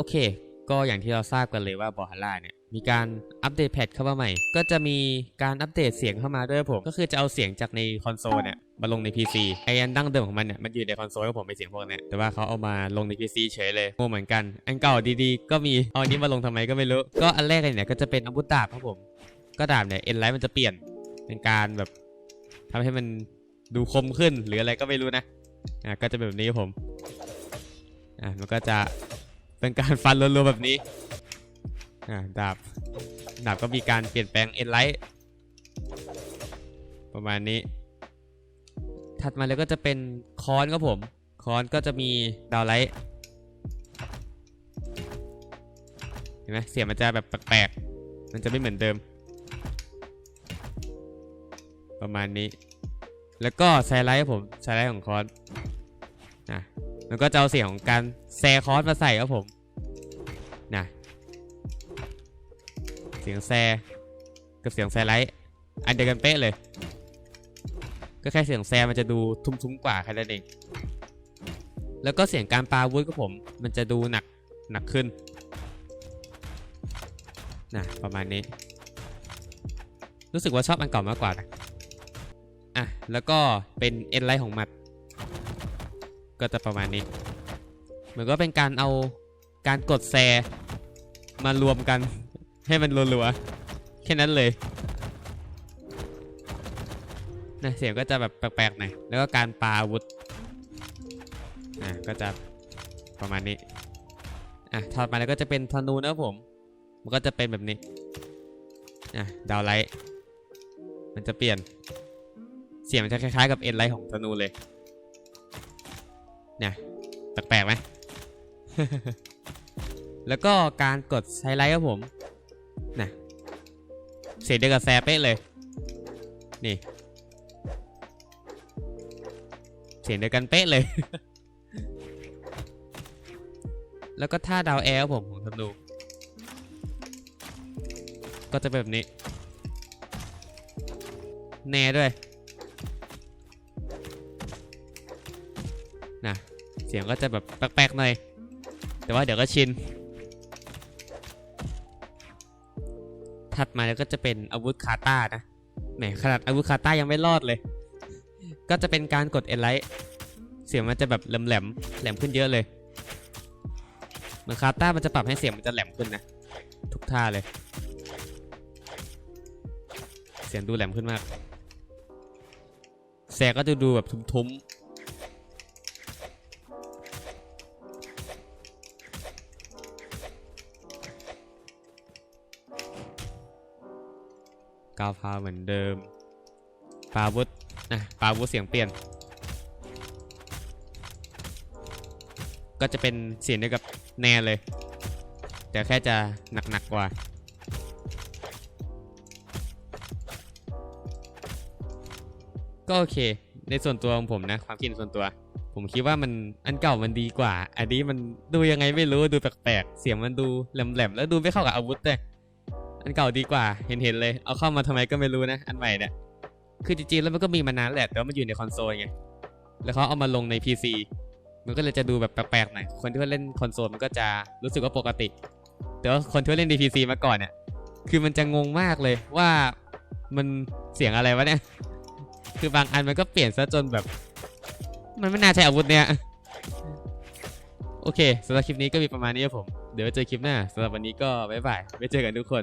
โอเค ก็อย่างที่เราทราบกันเลยว่าบอฮาร่าเนี่ยมีการอัปเดตแพทเข้ามาใหม่ ก็จะมีการอัปเดตเสียงเข้ามาด้วยผม ก็คือจะเอาเสียงจากในคอนโซลเนี่ยมาลงใน PC ไอ้อันดั้งเดิมของมันเนี่ยมันอยู่ในคอนโซลครับผมไปเสียงพวกนี้แต่ว่าเขาเอามาลงใน PC เฉยเลยงงเหมือนกัน อันเก่าดีๆ ก็มีเอาอันนี้มาลงทำไมก็ไม่รู้ ก็อันแรกเลยเนี่ยก็จะเป็นอาวุธดาบครับผม ก็ดาบเนี่ยเอ็นไลท์มันจะเปลี่ยนเป็นการแบบทำให้มันดูคมขึ้นหรืออะไรก็ไม่รู้นะอะก็จะเป็นแบบนี้ครับผมอะมันก็จะ เป็นการฟันรัวๆแบบนี้ดาบดาบก็มีการเปลี่ยนแปลงเอ็นไลท์ประมาณนี้ ถัดมาเลยก็จะเป็นคอนครับผม คอนก็จะมีดาวไลท์เห็นไหมเสียงมันจะแบบแปลกๆ มันจะไม่เหมือนเดิม ประมาณนี้ แล้วก็ไซไลท์ครับผมไซไลท์ของคอน มันก็จะเอาเสียงของการแซคอร์สมาใส่ครับผมนะเสียงแซกับเสียงแซไลท์อันเดียวกันเป๊ะเลย ก็แค่เสียงแซมันจะดูทุ้มๆกว่าแค่นั้นเอง แล้วก็เสียงการปาอาวุธก็ผม มันจะดูหนักหนักขึ้นนะประมาณนี้ รู้สึกว่าชอบอันเก่ามากกว่านะอะแล้วก็เป็นเอ็นไลท์ของมัด ก็จะประมาณนี้ เหมือนก็เป็นการเอาการกดแซมารวมกัน ให้มันรัวๆแค่นั้นเลยนะเสียงก็จะแบบแปลกๆหน่อยแล้วก็การปาอาวุธอะก็จะประมาณนี้อะถัดมาแล้วก็จะเป็นธนูนะผม มันก็จะเป็นแบบนี้อะดาวไลท์มันจะเปลี่ยนเสียงมันจะคล้ายๆกับเอ็นไลท์ของธนูเลย เนี่ยแปลกๆไหม แล้วก็การกดไฮไลท์ครับผมนะเสียงเดียวกับแซเป๊ะเลย นี่ เสียงเดียวกันเป๊ะเลย แล้วก็ท่าดาวแอร์ครับผมของธนูก็จะเป็นแบบนี้ แน่ด้วยนะ เสียงก็จะแบบแปลกๆหน่อย แต่ว่าเดี๋ยวก็ชิน ถัดมาแล้วก็จะเป็นอาวุธคาต้านะ แหมขนาดอาวุธคาต้ายังไม่รอดเลย ก็จะเป็นการกดเอ l ไลท์เสียงมันจะแบบแหลมๆแหลมขึ้นเยอะเลย เหมือนคาต้ามันจะปรับให้เสียงมันจะแหลมขึ้นนะ ทุกท่าเลย เสียงดูแหลมขึ้นมากแสก็จะดูแบบทุ้มๆ กาวพาเหมือนเดิมปาวุธนะปาวุธเสียงเปลี่ยน ก็จะเป็นเสียงเดียวกับแนเลย แต่แค่จะหนักๆกว่าก็โอเค ในส่วนตัวของผมนะ ความคิดส่วนตัว ผมคิดว่ามันอันเก่ามันดีกว่า อันนี้มันดูยังไงไม่รู้ดูแปลกๆ เสียงมันดูแหลมๆ แล้วดูไม่เข้ากับอาวุธเลย อันเก่าดีกว่า เห็นเห็นเลย เอาเข้ามาทำไมก็ไม่รู้นะ อันใหม่เนี่ย คือจริงๆแล้วมันก็มีมานานแหละ แต่ว่ามันอยู่ในคอนโซลไง แล้วเขาเอามาลงใน PC มันก็เลยจะดูแบบแปลกๆหน่อย คนที่เล่นคอนโซลมันก็จะรู้สึกว่าปกติ แต่ว่าคนที่เล่นใน PC มาก่อนเนี่ย คือมันจะงงมากเลยว่ามันเสียงอะไรวะเนี่ย คือบางอันมันก็เปลี่ยนซะจนแบบ มันไม่น่าใช่อาวุธเนี่ย โอเคสำหรับคลิปนี้ก็มีประมาณนี้ครับผม เดี๋ยวไว้เจอคลิปหน้าสำหรับวันนี้ก็บ๊ายบายไว้เจอกันทุกคน